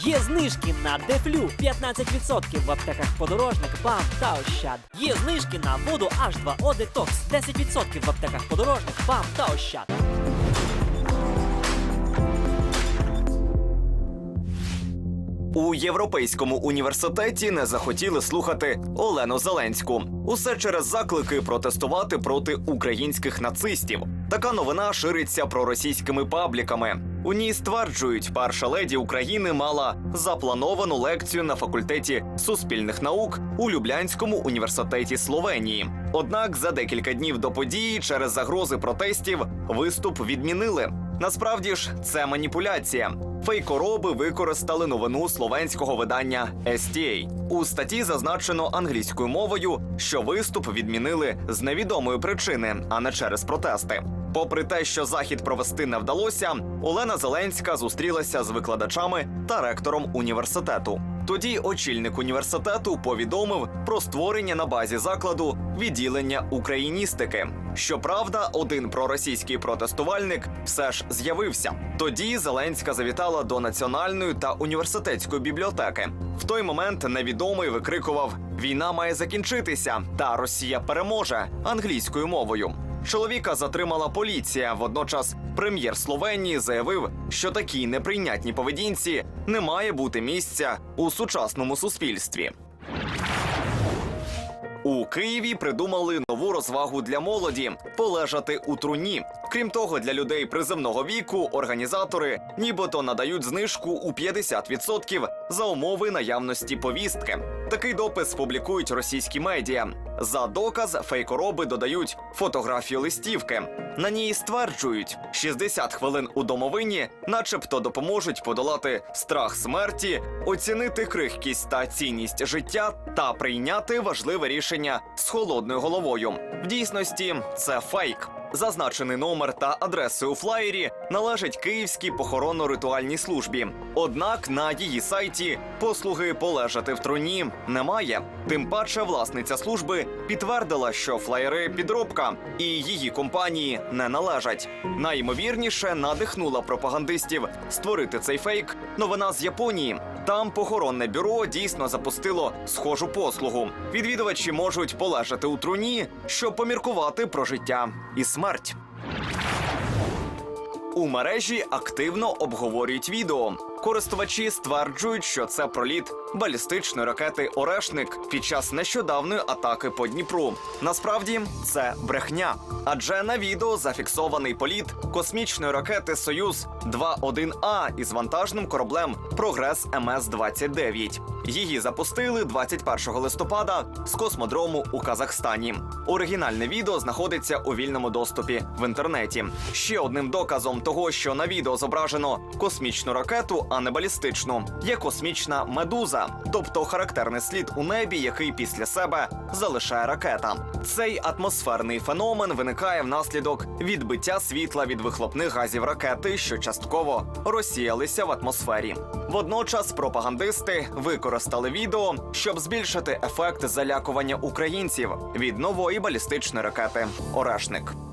Є знижки на Дефлю 15% в аптеках подорожник, БАМ та Ощад. Є знижки на воду H2O Detox 10% в аптеках подорожник, БАМ та Ощад. У європейському університеті не захотіли слухати Олену Зеленську. Усе через заклики протестувати проти українських нацистів. Така новина шириться проросійськими пабліками. У ній стверджують, перша леді України мала заплановану лекцію на факультеті суспільних наук у Люблянському університеті Словенії. Однак за декілька днів до події через загрози протестів виступ відмінили. Насправді ж це маніпуляція. Фейкороби використали новину словенського видання STA. У статті зазначено англійською мовою, що виступ відмінили з невідомої причини, а не через протести. Попри те, що захід провести не вдалося, Олена Зеленська зустрілася з викладачами та ректором університету. Тоді очільник університету повідомив про створення на базі закладу відділення україністики. Щоправда, один проросійський протестувальник все ж з'явився. Тоді Зеленська завітала до національної та університетської бібліотеки. В той момент невідомий викрикував: Війна має закінчитися, та Росія переможе англійською мовою. Чоловіка затримала поліція. Водночас прем'єр Словенії заявив, що такій неприйнятній поведінці не має бути місця у сучасному суспільстві. У Києві придумали нову розвагу для молоді полежати у труні. Крім того, для людей приземного віку організатори нібито надають знижку у 50% за умови наявності повістки. Такий допис публікують російські медіа. За доказ фейкороби додають фотографію листівки. На ній стверджують, 60 хвилин у домовині, начебто, допоможуть подолати страх смерті, оцінити крихкість та цінність життя та прийняти важливе рішення з холодною головою. В дійсності це фейк. Зазначений номер та адреси у флаєрі належать Київській похоронно-ритуальній службі. Однак на її сайті послуги полежати в труні немає. Тим паче власниця служби підтвердила, що флаєри підробка і її компанії не належать. Найімовірніше надихнула пропагандистів створити цей фейк. Новина з Японії. Там похоронне бюро дійсно запустило схожу послугу. Відвідувачі можуть полежати у труні, щоб поміркувати про життя і смерть. У мережі активно обговорюють відео. Користувачі стверджують, що це проліт балістичної ракети Орешник під час нещодавної атаки по Дніпру. Насправді це брехня, адже на відео зафіксований політ космічної ракети Союз 2-1 А із вантажним кораблем Прогрес МС 29 Її запустили 21 листопада з космодрому у Казахстані. Оригінальне відео знаходиться у вільному доступі в інтернеті. Ще одним доказом того, що на відео зображено космічну ракету, а не балістичну, є космічна медуза, тобто характерний слід у небі, який після себе залишає ракета. Цей атмосферний феномен виникає внаслідок відбиття світла від вихлопних газів ракети, що частково розсіялися в атмосфері. Водночас пропагандисти використали відео, щоб збільшити ефект залякування українців від нової балістичної ракети Орешник.